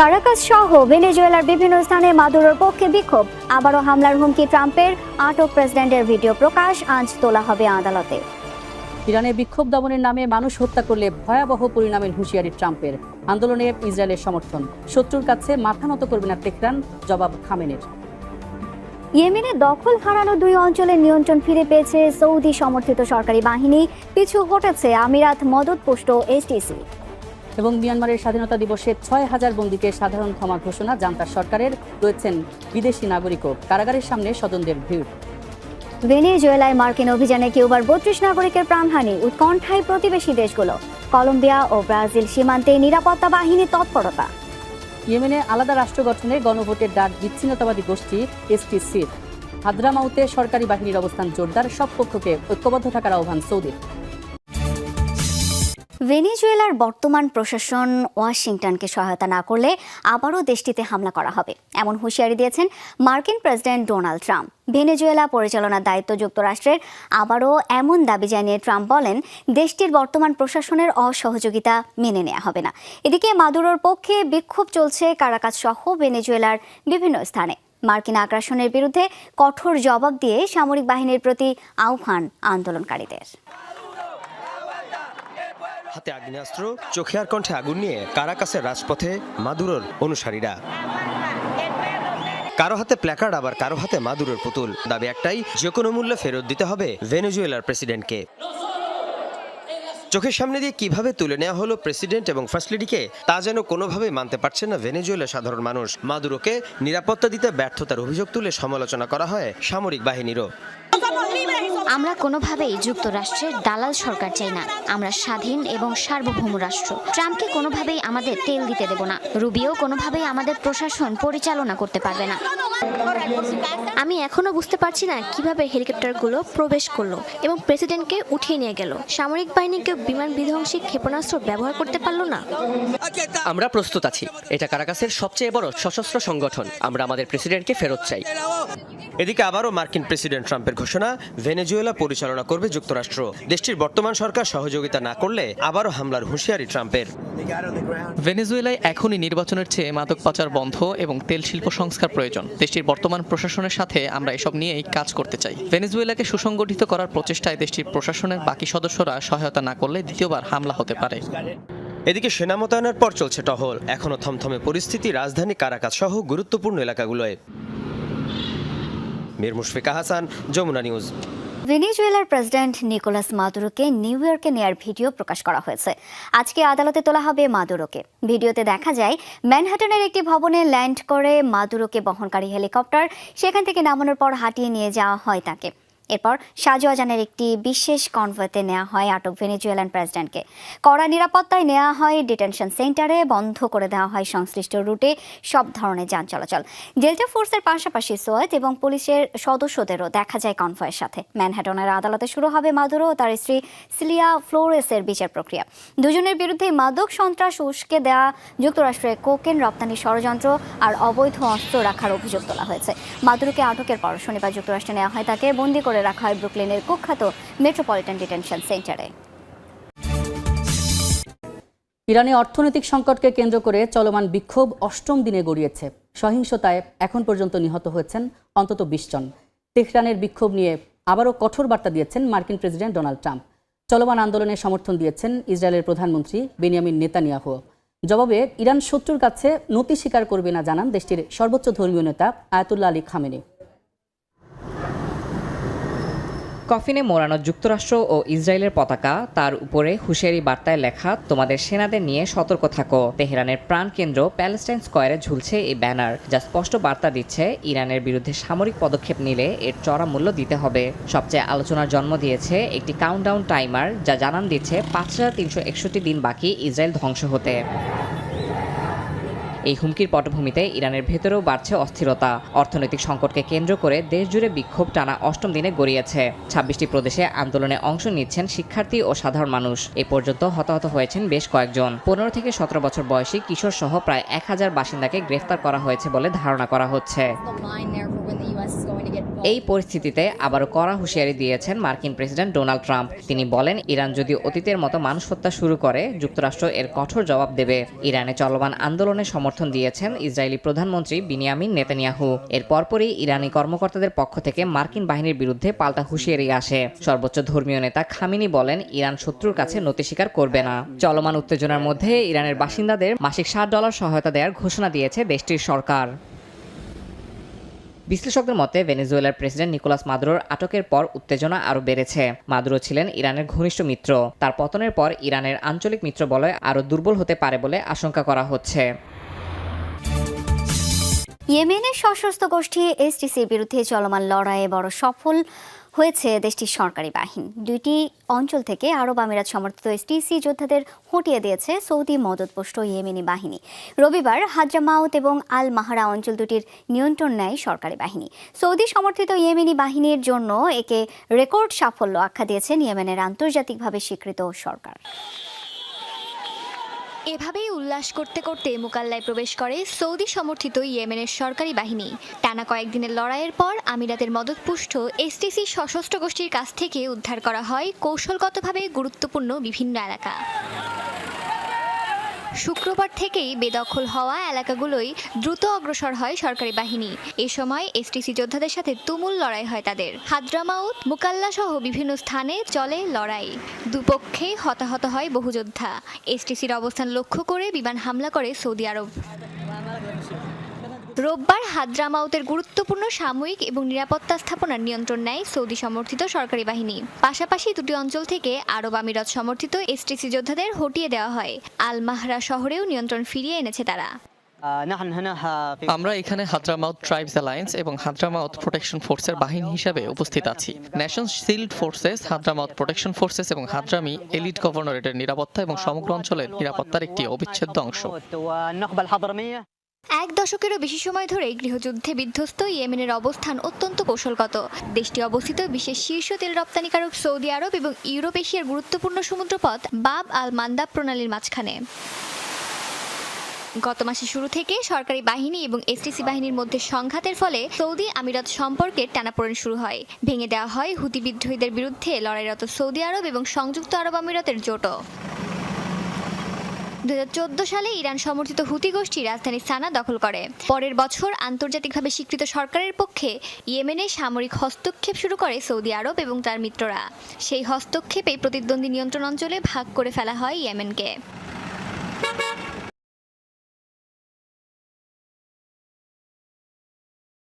Caracas সহ ভেনেজুয়েলার বিভিন্ন স্থানে মাদুরোর পক্ষে বিক্ষোভ। আবারও হামলার হুমকি ট্রাম্পের আটক প্রেসিডেন্টের ভিডিও প্রকাশ আজ তোলা হবে আদালতে। ইরানে বিক্ষোভ দমনের নামে মানুষ হত্যা করলে ভয়াবহ পরিণামের হুঁশিয়ারি ট্রাম্পের। আন্দোলনে ইসরায়েলের সমর্থন। শত্রুর কাছে মাথা নত করবে না তেহরান জবাব খামেনের। ইয়েমেনে দখল হারানো দুই অঞ্চলের নিয়ন্ত্রণ ফিরে পেয়েছে সৌদি সমর্থিত সরকারি বাহিনী। পিছু হটেছে আমিরাত মদত মদতপুষ্ট এসটিসি। এবং মিয়ানমারের স্বাধীনতা দিবসে ছয় হাজার বন্দীকে সাধারণ ক্ষমা ঘোষণা জান্তার সরকারের রয়েছেন বিদেশি নাগরিকও। কারাগারের সামনে স্বজনদের ভিড়। ভেনেজুয়েলায় মার্কিন অভিযানে কিউবার বত্রিশ নাগরিকের প্রাণহানি উৎকণ্ঠায় প্রতিবেশী দেশগুলো। কলম্বিয়া ও ব্রাজিল সীমান্তে নিরাপত্তা বাহিনীর তৎপরতা। ইয়েমেনে আলাদা রাষ্ট্র গঠনে গণভোটের ডাক বিচ্ছিন্নতাবাদী গোষ্ঠী এসটিসির হাদ্রামাউতে সরকারি বাহিনীর অবস্থান জোরদার সব পক্ষকে ঐক্যবদ্ধ থাকার আহ্বান সৌদির। ভেনেজুয়েলার বর্তমান প্রশাসন ওয়াশিংটনকে সহায়তা না করলে আবারও দেশটিতে হামলা করা হবে। এমন হুঁশিয়ারি দিয়েছেন মার্কিন প্রেসিডেন্ট ডোনাল্ড ট্রাম্প। ভেনেজুয়েলা পরিচালনার দায়িত্ব যুক্তরাষ্ট্রের আবারও এমন দাবি জানিয়ে ট্রাম্প বলেন, দেশটির বর্তমান প্রশাসনের অসহযোগিতা মেনে নেওয়া হবে না। এদিকে মাদুরোর পক্ষে বিক্ষোভ চলছে কারাকাজ সহ ভেনেজুয়েলার বিভিন্ন স্থানে। মার্কিন আগ্রাসনের বিরুদ্ধে কঠোর জবাব দিয়ে সামরিক বাহিনীর প্রতি আহ্বান আন্দোলনকারীদের। হাতে আগ্নেয়াস্ত্র, চোখে আর কণ্ঠে আগুন নিয়ে কারাকাসের রাজপথে মাদুরোর অনুসারীরা। কারও হাতে প্ল্যাকার্ড, আবার কারও হাতে মাদুরোর পুতুল। দাবি একটাই, যে কোনো মূল্যে ফেরত দিতে হবে ভেনেজুয়েলার প্রেসিডেন্টকে। চোখের সামনে দিয়ে কীভাবে তুলে নেওয়া হলো প্রেসিডেন্ট এবং ফার্স্ট লেডিকে, তা যেন কোনোভাবেই মানতে পারছে না ভেনেজুয়েলার সাধারণ মানুষ। মাদুরোকে নিরাপত্তা দিতে ব্যর্থতার অভিযোগ তুলে সমালোচনা করা হয় সামরিক বাহিনীরও। আমরা কোনোভাবেই যুক্তরাষ্ট্রের দালাল সরকার চাই না। আমরা স্বাধীন এবং সার্বভৌম রাষ্ট্র। ট্রাম্পকে কোনোভাবেই আমাদের তেল দিতে দেব না। রুবিও কোনোভাবেই আমাদের প্রশাসন পরিচালনা করতে পারবে না। আমি এখনও বুঝতে পারছি না কীভাবে হেলিকপ্টারগুলো প্রবেশ করল এবং প্রেসিডেন্টকে উঠিয়ে নিয়ে গেল। সামরিক বাহিনীকে বিমান বিধ্বংসী ক্ষেপণাস্ত্র ব্যবহার করতে পারল না? আমরা প্রস্তুত আছি। এটা কারাকাসের সবচেয়ে বড় সশস্ত্র সংগঠন। আমরা আমাদের প্রেসিডেন্টকে ফেরত চাই। এদিকে আবারও মার্কিন প্রেসিডেন্ট ট্রাম্পের ঘোষণা ভেনেজুয়েলা পরিচালনা করবে যুক্তরাষ্ট্র। দেশটির বর্তমান সরকার সহযোগিতা না করলে আবারও হামলার হুঁশিয়ারি ট্রাম্পের। ভেনেজুয়েলায় এখনই নির্বাচনের চেয়ে মাদক পাচার বন্ধ এবং তেল শিল্প সংস্কার প্রয়োজন। দেশটির বর্তমান প্রশাসনের সাথে আমরা এসব নিয়েই কাজ করতে চাই। ভেনেজুয়েলাকে সুসংগঠিত করার প্রচেষ্টায় দেশটির প্রশাসনের বাকি সদস্যরা সহায়তা না করলে দ্বিতীয়বার হামলা হতে পারে। এদিকে সেনা মোতায়েনের পর চলছে টহল। এখনও থমথমে পরিস্থিতি রাজধানী কারাকাত সহ গুরুত্বপূর্ণ এলাকাগুলোয়। মীর মুশফিকা হাসান যমুনা নিউজ ভেনিজুয়েলার প্রেসিডেন্ট নিকোলাস মাদুরোকে নিউ ইয়র্কে নেয়ার ভিডিও প্রকাশ করা হয়েছে। আজকে আদালতে তোলা হবে মাদুরোকে। ভিডিওতে দেখা যায়, ম্যানহাটনের একটি ভবনে ল্যান্ড করে মাদুরোকে বহনকারী হেলিকপ্টার, সেখান থেকে নামানোর পর হাঁটিয়ে নিয়ে যাওয়া হয় তাকে। এরপর শাহজাহানের একটি বিশেষ কনভয়েতে নেওয়া হয় আটক ভেনেজুয়েলান প্রেসিডেন্টকে। কড়া নিরাপত্তায় নেওয়া হয় ডিটেনশন সেন্টারে বন্ধ করে দেওয়া হয় সংশ্লিষ্ট রুটে, সব ধরনের যান চলাচল। ডেল্টা ফোর্সের পাশাপাশি সোয়েত এবং পুলিশের সদস্যদেরও দেখা যায় কনভয়ের সাথে। ম্যানহাটনের আদালতে শুরু হবে মাদুরো ও তার স্ত্রী সিলিয়া ফ্লোরেসের বিচার প্রক্রিয়া। দুজনের বিরুদ্ধে মাদক সন্ত্রাস, উস্কে দেওয়া যুক্তরাষ্ট্রে কোকেন রপ্তানি ষড়যন্ত্র আর অবৈধ অস্ত্র রাখার অভিযোগ তোলা হয়েছে। মাদুরোকে আটকের পর শনিবার যুক্তরাষ্ট্রে নেওয়া হয় তাকে, বন্দি করে রাখা হয় ব্রুকলিনের কুখ্যাত মেট্রোপলিটন ডিটেনশন সেন্টারে। ইরানে অর্থনৈতিক সংকটকে কেন্দ্র করে চলমান বিক্ষোভ অষ্টম দিনে গড়িয়েছে। সহিংসতায় এখন পর্যন্ত নিহত হয়েছেন অন্তত বিশ জন। তেহরানের বিক্ষোভ নিয়ে আবারও কঠোর বার্তা দিয়েছেন মার্কিন প্রেসিডেন্ট ডোনাল্ড ট্রাম্প। চলমান আন্দোলনে সমর্থন দিয়েছেন ইসরায়েলের প্রধানমন্ত্রী বেনিয়ামিন নেতানিয়াহু। জবাবে, ইরান শত্রুর কাছে নতি স্বীকার করবে না জানান দেশটির সর্বোচ্চ ধর্মীয় নেতা আয়াতুল্লাহ আলী খামেনি। কফিনে মোড়ানো যুক্তরাষ্ট্র ও ইসরায়েলের পতাকা, তার উপরে হুঁশিয়ারি বার্তায় লেখা, তোমাদের সেনাদের নিয়ে সতর্ক থাকো। তেহরানের প্রাণকেন্দ্র প্যালেস্টাইন স্কোয়ারে ঝুলছে এই ব্যানার, যা স্পষ্ট বার্তা দিচ্ছে, ইরানের বিরুদ্ধে সামরিক পদক্ষেপ নিলে এর চড়া মূল্য দিতে হবে। সবচেয়ে আলোচনার জন্ম দিয়েছে একটি কাউন্টডাউন টাইমার যা জানান দিচ্ছে, পাঁচ হাজার তিনশো একষট্টি দিন বাকি ইসরায়েল ধ্বংস হতে। এই হুমকির পটভূমিতে ইরানের ভেতরেও বাড়ছে অস্থিরতা। অর্থনৈতিক সংকটকে কেন্দ্র করে দেশজুড়ে বিক্ষোভ টানা অষ্টম দিনে গড়িয়েছে। ছাব্বিশটি প্রদেশে আন্দোলনে অংশ নিচ্ছেন শিক্ষার্থী ও সাধারণ মানুষ। এ পর্যন্ত হতাহত হয়েছেন বেশ কয়েকজন। পনেরো থেকে সতেরো বছর বয়সী কিশোর সহ প্রায় এক হাজার বাসিন্দাকে গ্রেফতার করা হয়েছে বলে ধারণা করা হচ্ছে। এই পরিস্থিতিতে আবারও কড়া হুঁশিয়ারি দিয়েছেন মার্কিন প্রেসিডেন্ট ডোনাল্ড ট্রাম্প। তিনি বলেন, ইরান যদি অতীতের মতো মানুষ হত্যা শুরু করে, যুক্তরাষ্ট্র এর কঠোর জবাব দেবে। ইরানে চলমান আন্দোলনের সমর্থন সমর্থন দিয়েছেন ইসরায়েলি প্রধানমন্ত্রী বিনিয়ামিন নেতানিয়াহু। এর পরপরই ইরানি কর্মকর্তাদের পক্ষ থেকে মার্কিন বাহিনীর বিরুদ্ধে পাল্টা হুঁশিয়ারি আসে। সর্বোচ্চ ধর্মীয় নেতা খামিনি বলেন, ইরান শত্রুর কাছে নতি স্বীকার করবে না। চলমান উত্তেজনার মধ্যে ইরানের বাসিন্দাদের মাসিক ষাট ডলার সহায়তা দেওয়ার ঘোষণা দিয়েছে দেশটির সরকার। বিশ্লেষকদের মতে, ভেনেজুয়েলার প্রেসিডেন্ট নিকোলাস মাদুরোর আটকের পর উত্তেজনা আরও বেড়েছে। মাদুরো ছিলেন ইরানের ঘনিষ্ঠ মিত্র। তার পতনের পর ইরানের আঞ্চলিক মিত্র বলয় আরও দুর্বল হতে পারে বলে আশঙ্কা করা হচ্ছে। ইয়েমেনের সশস্ত্র গোষ্ঠী এসটিসির বিরুদ্ধে চলমান লড়াইয়ে বড় সফল হয়েছে দেশটির সরকারি বাহিনী। দুইটি অঞ্চল থেকে আরব আমিরাত সমর্থিত এসটিসি যোদ্ধাদের হটিয়ে দিয়েছে সৌদি মদতপুষ্ট ইয়েমেনি বাহিনী। রবিবার হাজরামাউত এবং আল মাহারা অঞ্চল দুটির নিয়ন্ত্রণ নেয় সরকারি বাহিনী। সৌদি সমর্থিত ইয়েমেনি বাহিনীর জন্য একে রেকর্ড সাফল্য আখ্যা দিয়েছেন ইয়েমেনের আন্তর্জাতিকভাবে স্বীকৃত সরকার। এভাবেই উল্লাস করতে করতে মোকাল্লায় প্রবেশ করে সৌদি সমর্থিত ইয়েমেনের সরকারি বাহিনী। টানা কয়েকদিনের লড়াইয়ের পর আমিরাতের মদতপুষ্ট এসটিসি সশস্ত্র গোষ্ঠীর কাছ থেকে উদ্ধার করা হয় কৌশলগতভাবে গুরুত্বপূর্ণ বিভিন্ন এলাকা। শুক্রবার থেকেই বেদখল হওয়া এলাকাগুলোই দ্রুত অগ্রসর হয় সরকারি বাহিনী। এ সময় এসটিসি যোদ্ধাদের সাথে তুমুল লড়াই হয় তাদের। হাদ্রামাউত মুকাল্লা সহ বিভিন্ন স্থানে চলে লড়াই। দুপক্ষে হতাহত হয় বহু যোদ্ধা। এসটিসির অবস্থান লক্ষ্য করে বিমান হামলা করে সৌদি আরব। রোববার হাদ্রামাউতের গুরুত্বপূর্ণ সাময়িক এবং নিরাপত্তা স্থাপনার নিয়ন্ত্রণ নেয় সৌদি সমর্থিত সরকারি বাহিনী। পাশাপাশি দুটি অঞ্চল থেকে আরব আমিরাত সমর্থিত এসটিসি যোদ্ধাদের হটিয়ে দেওয়া হয়। আল মাহরা শহরেও নিয়ন্ত্রণ ফিরিয়ে এনেছে তারা। আমরা এখানে হাদ্রামাউথ ট্রাইবস অ্যালায়েন্স এবং হাদ্রামাউথ প্রোটেকশন ফোর্সের বাহিনী হিসাবে উপস্থিত আছি। National shield forces Hadramaut protection forces এবং হাদ্রামি এলিট গভর্নরেটের নিরাপত্তা এবং সমগ্র অঞ্চলের নিরাপত্তার একটি অবিচ্ছেদ্য অংশ। এক দশকেরও বেশি সময় ধরে গৃহযুদ্ধে বিধ্বস্ত ইয়েমেনের অবস্থান অত্যন্ত কৌশলগত। দেশটি অবস্থিত বিশ্বের শীর্ষ তেল রপ্তানিকারক সৌদি আরব এবং ইউরোপ এশিয়ার গুরুত্বপূর্ণ সমুদ্রপথ বাব আল মান্দাব প্রণালীর মাঝখানে। গত মাসের শুরু থেকে সরকারি বাহিনী এবং এসটিসি বাহিনীর মধ্যে সংঘাতের ফলে সৌদি আমিরাত সম্পর্কের টানাপোড়েন শুরু হয়। ভেঙে দেওয়া হয় হুতি বিদ্রোহীদের বিরুদ্ধে লড়াইরত সৌদি আরব এবং সংযুক্ত আরব আমিরাতের জোটও। দু হাজার চোদ্দ সালে ইরান সমর্থিত হুতি গোষ্ঠী রাজধানী সানা দখল করে। পরের বছর আন্তর্জাতিকভাবে স্বীকৃত সরকারের পক্ষে ইয়েমেনে সামরিক হস্তক্ষেপ শুরু করে সৌদি আরব এবং তার মিত্ররা। সেই হস্তক্ষেপে প্রতিদ্বন্দ্বী নিয়ন্ত্রণ অঞ্চলে ভাগ করে ফেলা হয় ইয়েমেনকে।